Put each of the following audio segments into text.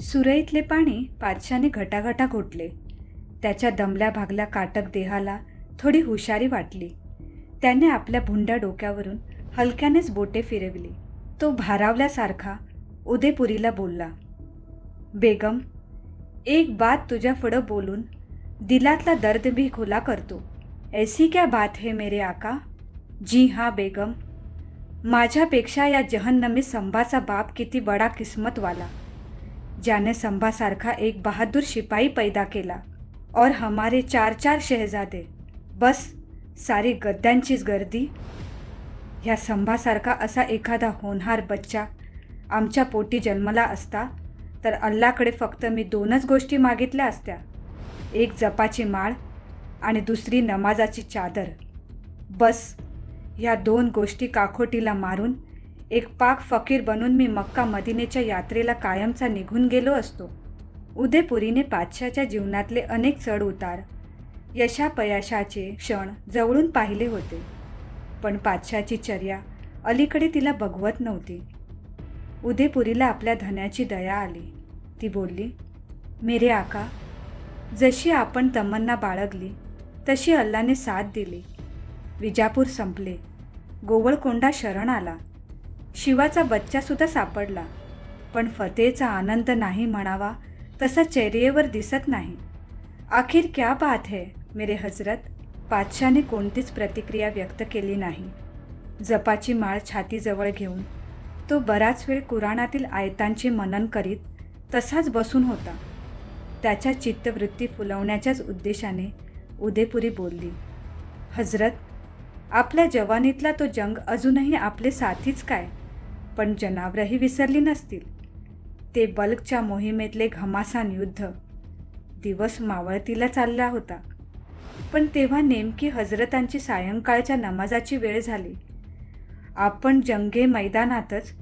सुरईतले पाणी पाचशाने घटाघटा घोटले त्याच्या दमल्या भागल्या काटक देहाला थोडी हुशारी वाटली. त्याने आपल्या भुंड्या डोक्यावरून हलक्यानेच बोटे फिरवली. तो भारावल्यासारखा उदयपुरीला बोलला बेगम एक बात तुझ्या बोलून दिलातला दर्द भी खुला करतो. ऐसी क्या बात है मेरे आका? जी हां बेगम. माझ्यापेक्षा या जहन्नमी संभाचा बाप किती बडा किस्मतवाला. ज्याने संभासारखा एक बहादूर शिपाई पैदा केला. और हमारे चार चार शहजादे. बस सारी गद्द्यांचीच गर्दी. ह्या संभासारखा असा एखादा होनहार बच्चा आमच्या पोटी जन्मला असता तर अल्लाकडे फक्त मी दोनच गोष्टी मागितल्या असत्या. एक जपाची माळ आणि दुसरी नमाजाची चादर. बस ह्या दोन गोष्टी काखोटीला मारून एक पाक फकीर बनून मी मक्का मदिनेच्या यात्रेला कायमचा निघून गेलो असतो. उदयपुरीने पाचशाच्या जीवनातले अनेक चढ उतार यशापयशाचे क्षण जवळून पाहिले होते. पण पाचशाची चर्या अलीकडे तिला बघवत नव्हती. उदयपुरीला आपल्या धन्याची दया आली. ती बोलली मेरे आका जशी आपण तमन्ना बाळगली तशी अल्लाने साथ दिली. विजापूर संपले. गोवळकोंडा शरण आला. शिवाचा बच्चासुद्धा सापडला. पण फतेचा आनंद नाही म्हणावा तसा चेहरेवर दिसत नाही. आखिर क्या बात है मेरे हजरत. पातशाने कोणतीच प्रतिक्रिया व्यक्त केली नाही. जपाची माळ छातीजवळ घेऊन तो बराच वेळ कुराणातील आयतांचे मनन करीत तसाच बसून होता. त्याच्या चित्तवृत्ती फुलवण्याच्याच उद्देशाने उदयपुरी बोलली हजरत आपल्या जवानीतला तो जंग अजूनही आपले साथीच काय? पण जनावरही विसरली नसतील. ते बल्कच्या मोहिमेतले घमासान युद्ध. दिवस मावळतीला चालला होता. पण तेव्हा नेमकी हजरतांची सायंकाळच्या नमाजाची वेळ झाली. आपण जंगे मैदानातच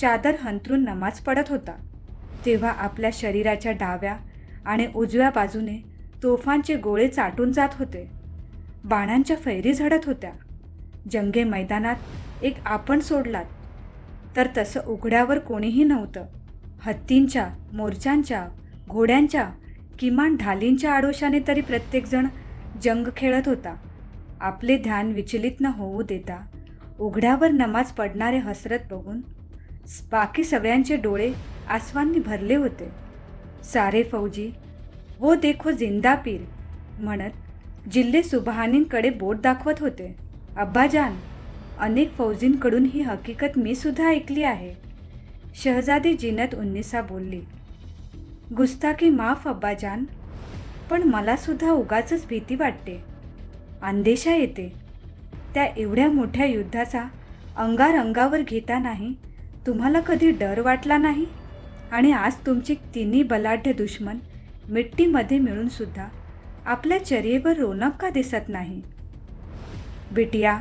चादर हंतरून नमाज पडत होता. तेव्हा आपल्या शरीराच्या डाव्या आणि उजव्या बाजूने तोफांचे गोळे चाटून जात होते. बाणांच्या फैरी झडत होत्या. जंगे मैदानात एक आपण सोडलात. तर तसं उघड्यावर कोणीही नव्हतं. हत्तींच्या मोर्चांच्या घोड्यांच्या किमान ढालींच्या आडोशाने तरी प्रत्येकजण जंग खेळत होता. आपले ध्यान विचलित न होऊ देता उघड्यावर नमाज पडणारे हसरत बघून बाकी सगळ्यांचे डोळे आसवांनी भरले होते. सारे फौजी वो देखो जिंदा पीर म्हणत जिल्हे सुबहानींकडे बोट दाखवत होते. अब्बाजान अनेक फौजींकडून ही हकीकत मी सुद्धा ऐकली आहे. शहजादी जिनत उन्निसा बोलली गुस्ताकी माफ अब्बाजान. पण मलासुद्धा उगाचच भीती वाटते. अंदेशा येते. त्या एवढ्या मोठ्या युद्धाचा अंगार अंगावर घेता नाही तुम्हाला कधी डर वाटला नाही? आणि आज तुमची तिन्ही बलाढ्य दुश्मन मिट्टीमध्ये मिळूनसुद्धा आपल्या चर्येवर रोनक का दिसत नाही? बिटिया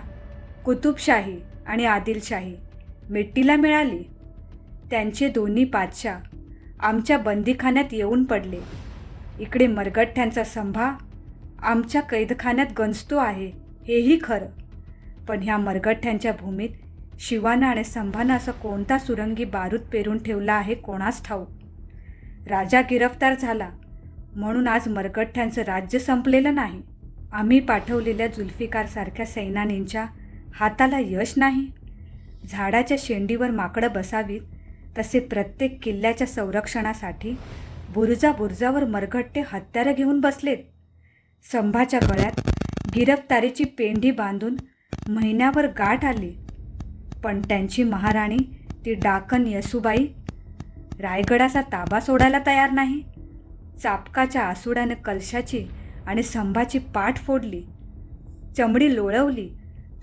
कुतुबशाही आणि आदिलशाही. मिट्टीला मिळाली. त्यांचे दोन्ही बादशाह आमच्या बंदीखान्यात येऊन पडले. इकडे मरगठ्ठ्यांचा संभा आमच्या कैदखान्यात गंजतो आहे हेही खरं. पण ह्या मरगठ्ठ्यांच्या भूमीत शिवानं आणि संभानं असं कोणता सुरंगी बारूद पेरून ठेवला आहे कोणास ठाऊक? राजा गिरफ्तार झाला म्हणून आज मरगठ्ठ्यांचं राज्य संपलेलं नाही. आम्ही पाठवलेल्या जुल्फिकारसारख्या सैनानींच्या हाताला यश नाही. झाडाच्या शेंडीवर माकडं बसावीत तसे प्रत्येक किल्ल्याच्या संरक्षणासाठी बुरुजा बुरुजावर मरघट्टे हत्यारं घेऊन बसलेत. संभाच्या गळ्यात गिरफ्तारीची पेंढी बांधून महिन्यावर गाठ आली. पण त्यांची महाराणी ती डाकन यसुबाई रायगडाचा ताबा सोडायला तयार नाही. चापकाच्या आसुडाने कलशाची आणि संभाची पाठ फोडली. चमडी लोळवली.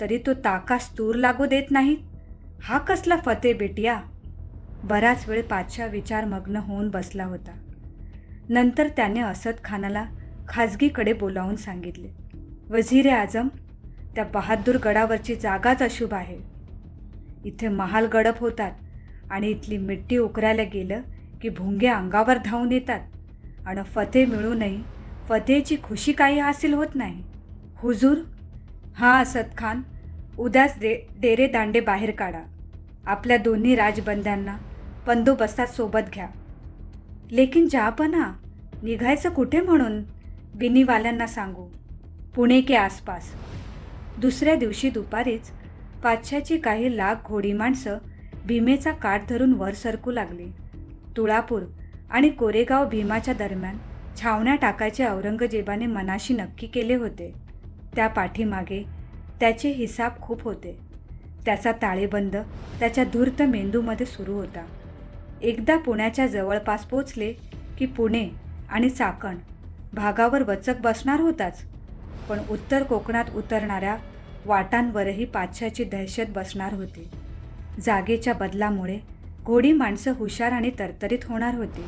तरी तो ताकास तूर लागू देत नाही? हा कसला फते बेटिया? बराच वेळ पाचशा विचारमग्न होऊन बसला होता. नंतर त्याने असद खानाला खाजगीकडे बोलावून सांगितले वझीर ए आजम त्या बहादूर गडावरची जागाच अशुभ आहे. इथे महाल गडप होतात आणि इथली मिट्टी उकरायला गेलं की भुंगे अंगावर धावून येतात. आणि फते मिळूनही फतेची खुशी काही हासिल होत नाही. हुजूर हा असद खान उद्याच दे डेरे दांडे बाहेर काढा. आपल्या दोन्ही राजबंद्यांना बंदोबस्तात सोबत घ्या. लेकिन जापना निघायचं कुठे म्हणून? बिनीवाल्यांना सांगू. पुणे के आसपास. दुसऱ्या दिवशी दुपारीच पाचशाची काही लाख घोडी माणसं भीमेचा काठ धरून वर सरकू लागली. तुळापूर आणि कोरेगाव भीमाच्या दरम्यान छावण्या टाकायचे औरंगजेबाने मनाशी नक्की केले होते. त्या पाठीमागे त्याचे हिसाब खूप होते. त्याचा ताळेबंद त्याच्या धूर्त मेंदूमध्ये सुरू होता. एकदा पुण्याच्या जवळपास पोचले की पुणे आणि चाकण भागावर वचक बसणार होताच पण उत्तर कोकणात उतरणाऱ्या वाटांवरही पाचशाची दहशत बसणार होती. जागेच्या बदलामुळे घोडी माणसं हुशार आणि तरतरीत होणार होती.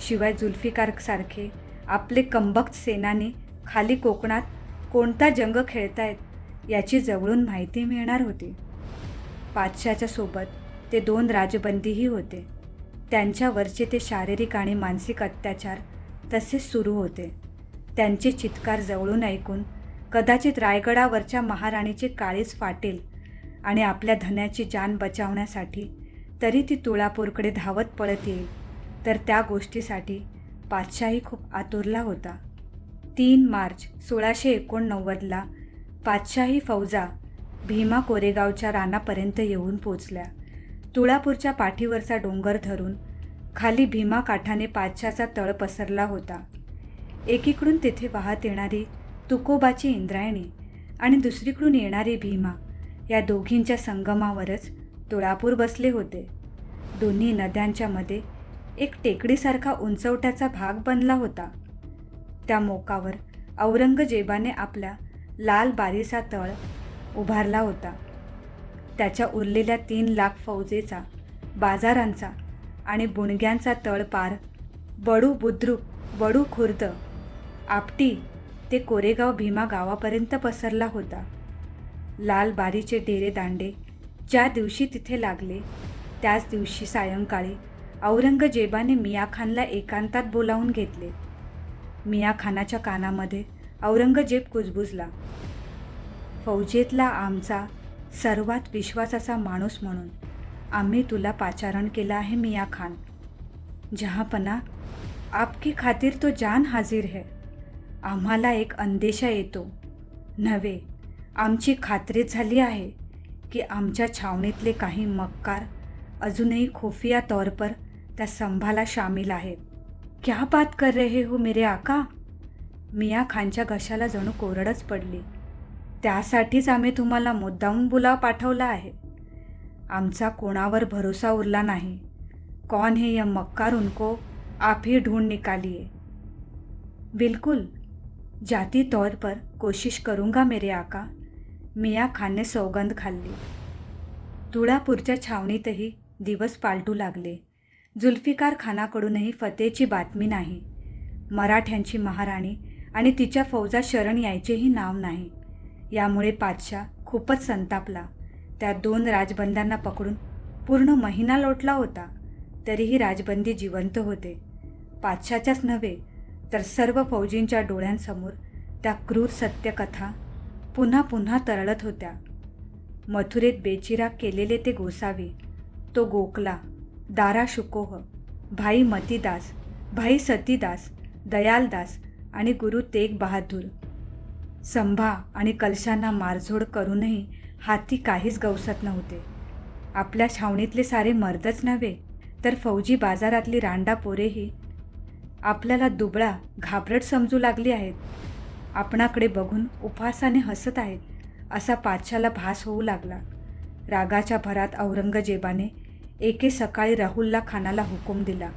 शिवाय जुल्फिकारसारखे आपले कंबक्त सेनानी खाली कोकणात कोणता जंग खेळतायत याची जवळून माहिती मिळणार होती. पाचशाच्या सोबत ते दोन राजबंदीही होते. त्यांच्यावरचे ते शारीरिक आणि मानसिक अत्याचार तसेच सुरू होते. त्यांचे चित्कार जवळून ऐकून कदाचित रायगडावरच्या महाराणीचे काळीच फाटेल आणि आपल्या धन्याची जान बचावण्यासाठी तरी ती तुळापूरकडे धावत पळत येईल तर त्या गोष्टीसाठी पातशाही खूप आतुरला होता. तीन मार्च सोळाशे एकोणनव्वदला पातशाही फौजा भीमा कोरेगावच्या रानापर्यंत येऊन पोचल्या. तुळापूरच्या पाठीवरचा डोंगर धरून खाली भीमा काठाने पाचशाचा तळ पसरला होता. एकीकडून तेथे वाहत येणारी तुकोबाची इंद्रायणी आणि दुसरीकडून येणारी भीमा या दोघींच्या संगमावरच तुळापूर बसले होते. दोन्ही नद्यांच्या मध्ये एक टेकडीसारखा उंचवट्याचा भाग बनला होता. त्या मोकावर औरंगजेबाने आपला लाल बारीचा तळ उभारला होता. त्याच्या उरलेल्या तीन लाख फौजेचा बाजारांचा आणि बुणग्यांचा तळ पार बडू बुद्रुक बडू खुर्द आपटी ते कोरेगाव भीमा गावापर्यंत पसरला होता. लाल बारीचे डेरे दांडे ज्या दिवशी तिथे लागले त्याच दिवशी सायंकाळी औरंगजेबाने मियाखानला एकांतात बोलावून घेतले. मिया खानाच्या कानामध्ये औरंगजेब कुजबुजला. फौजेतला आमचा सर्वात विश्वासाचा माणूस म्हणून आम्ही तुला पाचारण केलं आहे मिया खान. जहापना आपकी खातीर तो जान हाजीर है. आम्हाला एक अंदेशा येतो. नव्हे आमची खात्री झाली आहे की आमच्या छावणीतले काही मक्कार अजूनही खुफिया तौरपर त्या संभाला सामील आहेत. क्या बात कर रहे हो मेरे आका? मिया खानच्या घशाला जणू कोरडच पडली. त्यासाठीच आम्ही तुम्हाला मुद्दामून बुलाव पाठवला आहे. आमचा कोणावर भरोसा उरला नाही. कौन है यह मक्कार उनको आप ही ढूंढ निकालिए बिल्कुल. जाती तौर पर कोशिश करूंगा मेरे आका. मिया खानने सौगंध खाल्ली. तुळापूरच्या छावणीतही दिवस पालटू लागले. जुल्फिकार खानाकडूनही फतेची बातमी नाही. मराठ्यांची महाराणी आणि तिच्या फौजा शरण यायचेही नाव नाही. यामुळे पादशाह खूपच संतापला. त्या दोन राजबंद्यांना पकडून पूर्ण महिना लोटला होता. तरीही राजबंदी जिवंत होते. पादशाच्याच नव्हे तर सर्व फौजींच्या डोळ्यांसमोर त्या क्रूर सत्यकथा पुन्हा पुन्हा तरळत होत्या. मथुरेत बेचिराग केलेले ते गोसावी तो गोकला दारा शुकोह हो. भाई मतीदास भाई सतीदास दयालदास आणि गुरु तेग बहादूर. संभा आणि कलशांना मारझोड करूनही हाती काहीच गवसत नव्हते. आपल्या छावणीतले सारे मर्दच नव्हे तर फौजी बाजारातली रांडा पोरेही. आपल्याला दुबळा घाबरट समजू लागली आहेत. आपणाकडे बघून उपहासाने हसत आहेत असा पाचशाला भास होऊ लागला. रागाच्या भरात औरंगजेबाने एके सकाळी राहुलला खानाला हुकूम दिला.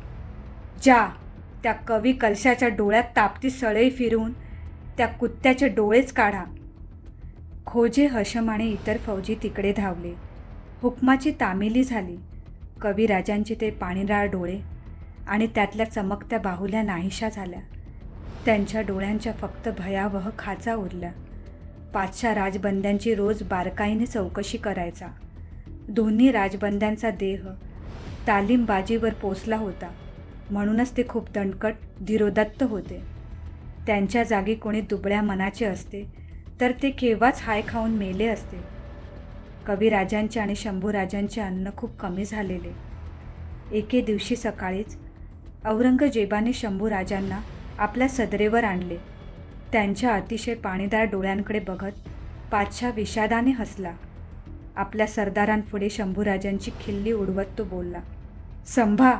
जा त्या कवी कलशाच्या डोळ्यात तापती सळई फिरून त्या कुत्त्याचे डोळेच काढा. खोजे हशम आणि इतर फौजी तिकडे धावले. हुकमाची तामिली झाली. कविराजांचे ते पाणीराळ डोळे आणि त्यातल्या चमकत्या बाहुल्या नाहीशा झाल्या. त्यांच्या डोळ्यांच्या फक्त भयावह खाचा उरल्या. पाचशा राजबंद्यांची रोज बारकाईने चौकशी करायचा. दोन्ही राजबंद्यांचा देह तालीमबाजीवर पोचला होता. म्हणूनच ते खूप दणकट धीरोदत्त होते. त्यांच्या जागी कोणी दुबळ्या मनाचे असते तर ते केव्हाच हाय खाऊन मेले असते. कविराजांचे आणि शंभूराजांचे अन्न खूप कमी झालेले. एके दिवशी सकाळीच औरंगजेबाने शंभूराजांना आपल्या सदरेवर आणले. त्यांच्या अतिशय पाणीदार डोळ्यांकडे बघत पाचशा विषादाने हसला. आपल्या सरदारांपुढे शंभूराजांची खिल्ली उडवत तो बोलला संभा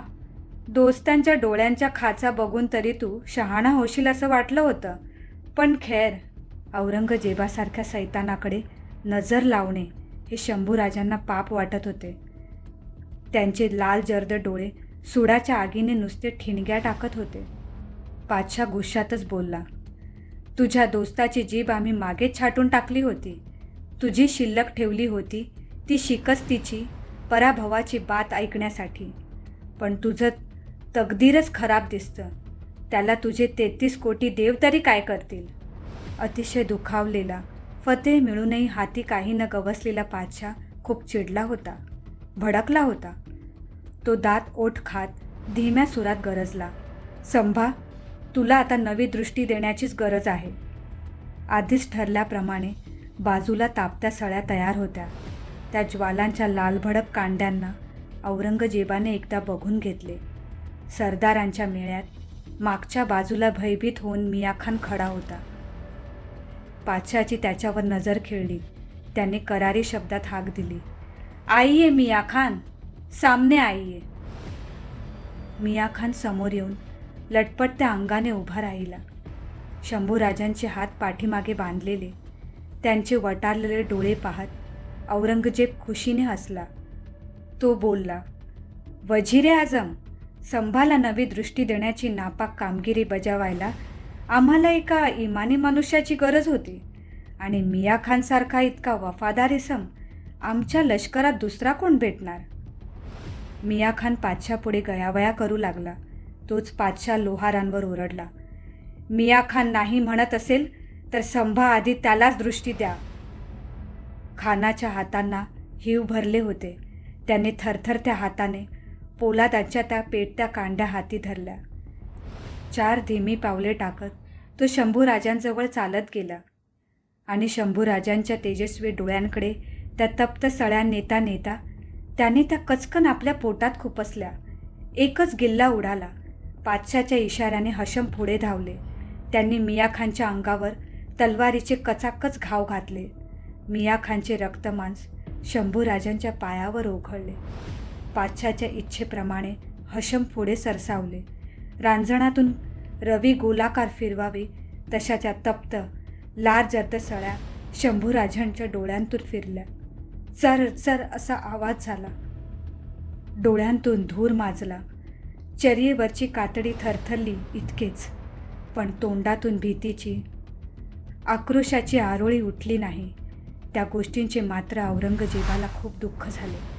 दोस्तांच्या डोळ्यांच्या खाचा बघून तरी तू शहाणा होशील असं वाटलं होतं. पण खैर औरंगजेबासारख्या सैतानाकडे नजर लावणे हे शंभूराजांना पाप वाटत होते. त्यांचे लाल जर्द डोळे सुडाच्या आगीने नुसते ठिणग्या टाकत होते. पाचशा गुशातच बोलला तुझ्या दोस्ताची जीभ आम्ही मागेच छाटून टाकली होती. तुझी शिल्लक ठेवली होती ती शिकस्तीची पराभवाची बात ऐकण्यासाठी. पण तुझं तकदीरच खराब दिसतं. त्याला तुझे तेहतीस कोटी देव तरी काय करतील? अतिशय दुखावलेला फतेह मिळूनही हाती काही न गवसलेला पाचशा खूप चिडला होता भडकला होता. तो दात ओठ खात धीम्या सुरात गरजला. संभा तुला आता नवी दृष्टी देण्याचीच गरज आहे. आधीच ठरल्याप्रमाणे बाजूला तापत्या सळ्या तयार होत्या. त्या ज्वालांच्या लालभडक कांड्यांना औरंगजेबाने एकदा बघून घेतले. सरदारांच्या मेळ्यात मागच्या बाजूला भयभीत होऊन मियाखान खडा होता. पाचशाची त्याच्यावर नजर खेळली. त्याने करारी शब्दात हाक दिली. आईये मिया खान सामने आईये. मिया खान समोर येऊन लटपटत्या अंगाने उभा राहिला. शंभूराजांचे हात पाठीमागे बांधलेले. त्यांचे वटारलेले डोळे पाहत औरंगजेब खुशीने हसला. तो बोलला वजीरे आजम संभाला नवी दृष्टी देण्याची नापाक कामगिरी बजावायला आम्हाला एका इमानी मनुष्याची गरज होती आणि मिया खानसारखा इतका वफादार इसम आमच्या लष्करात दुसरा कोण भेटणार? मिया खान पाचशापुढे गयावया करू लागला. तोच पाचशा लोहारांवर ओरडला मिया खान नाही म्हणत असेल तर संभा आधी त्यालाच दृष्टी द्या. खानाच्या हातांना हिव भरले होते. त्याने थरथरत्या हाताने पोलादांच्या त्या पेटत्या कांड्या हाती धरल्या. चार धीमी पावले टाकत तो शंभूराजांजवळ चालत गेला आणि शंभूराजांच्या तेजस्वी डोळ्यांकडे त्या तप्त सळ्या नेता नेता त्याने त्या कचकन आपल्या पोटात खुपसल्या. एकच गिल्ला उडाला. पाचशाच्या इशाऱ्याने हशम पुढे धावले. त्यांनी मिया खानच्या अंगावर तलवारीचे कचाकच घाव घातले. मिया खानचे रक्तमांस शंभूराजांच्या पायावर ओघळले. पाचशाच्या इच्छेप्रमाणे हशम पुढे सरसावले. रांजणातून रवी गोलाकार फिरवावे तशाच्या तप्त लार जर्द सळ्या शंभूराजांच्या डोळ्यांतून फिरल्या. चर चर असा आवाज झाला. डोळ्यांतून धूर माजला. चर्येवरची कातडी थरथरली इतकेच. पण तोंडातून भीतीची आक्रोशाची आरोळी उठली नाही. त्या गोष्टींचे मात्र औरंगजेबाला खूप दुःख झाले.